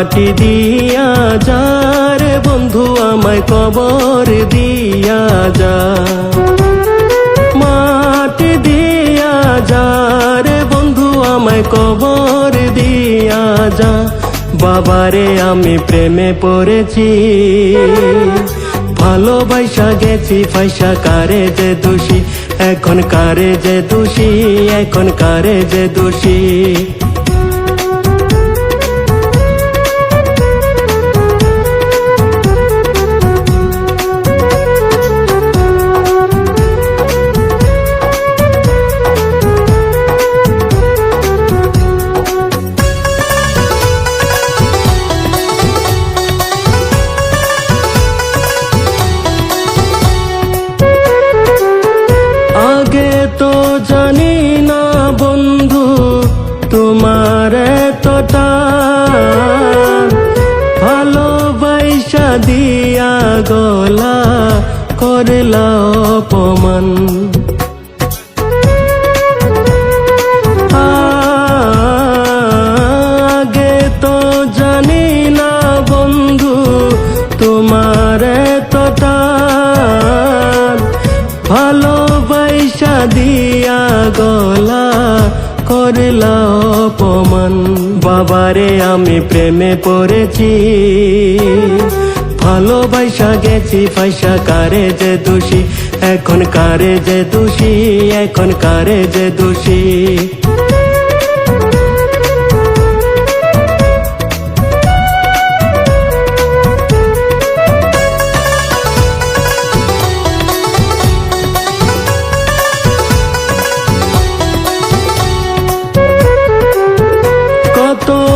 মাটি দিয়া যার, বন্ধু আমায় কবর দিয়া যা মাটি দিয়া যার, বন্ধু আমায় কবর দিয়া যা বাবারে, আমি প্রেমে পড়েছি। ভালোবাসা গেছি পয়সা কারে যে দোষী? এখন কারে যে দোষী? এখন কারে যে দোষী? ভালোবাসা দিয়া গলা করলা অপমান। আগে তো জানি না বন্ধু তোমার এতটা। ভালোবাসা দিয়া গলা করলা অপমান। বাবারে, আমি প্রেমে পড়েছি। ভালোবাসা গেছি, পয়সা কারে যে দোষী? এখন কারে যে দোষী? এখন কারে যে দোষী?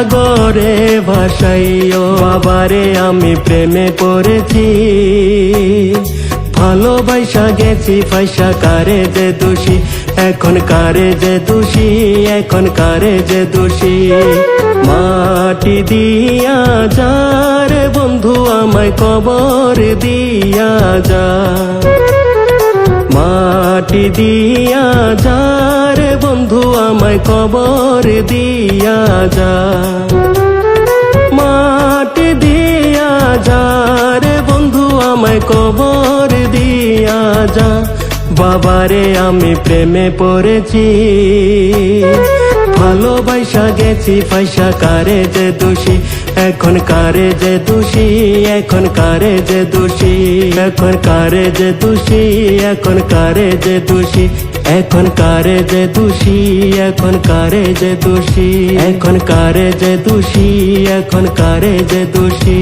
সাগরে ভাসাইও বাবারে আমি প্রেমে পড়েছি। ভালোবাসা গেছি পয়সা কারে যে দোষী? এখন কারে যে দোষী? এখন কারে যে দোষী? মাটি দিয়া যার বন্ধু আমায় কবর দিয়া যা। মাটি দিয়া যার বন্ধু আমায় কবর দিয়া যা। মাটি দিয়া যার বন্ধু, আমায় কবর দিয়া যা। বাবারে, আমি প্রেমে পড়েছি। ভালোবাসা গেছি, পয়সা কারে যে দোষী? এখন কারে যে দোষী? এখন কারে যে দোষী? এখন কারে যে দোষী? এখন কারে যে দোষী? এখন কারে যে দোষী, এখন কারে যে দোষী? এখন কারে যে দোষী, এখন কারে যে দোষী?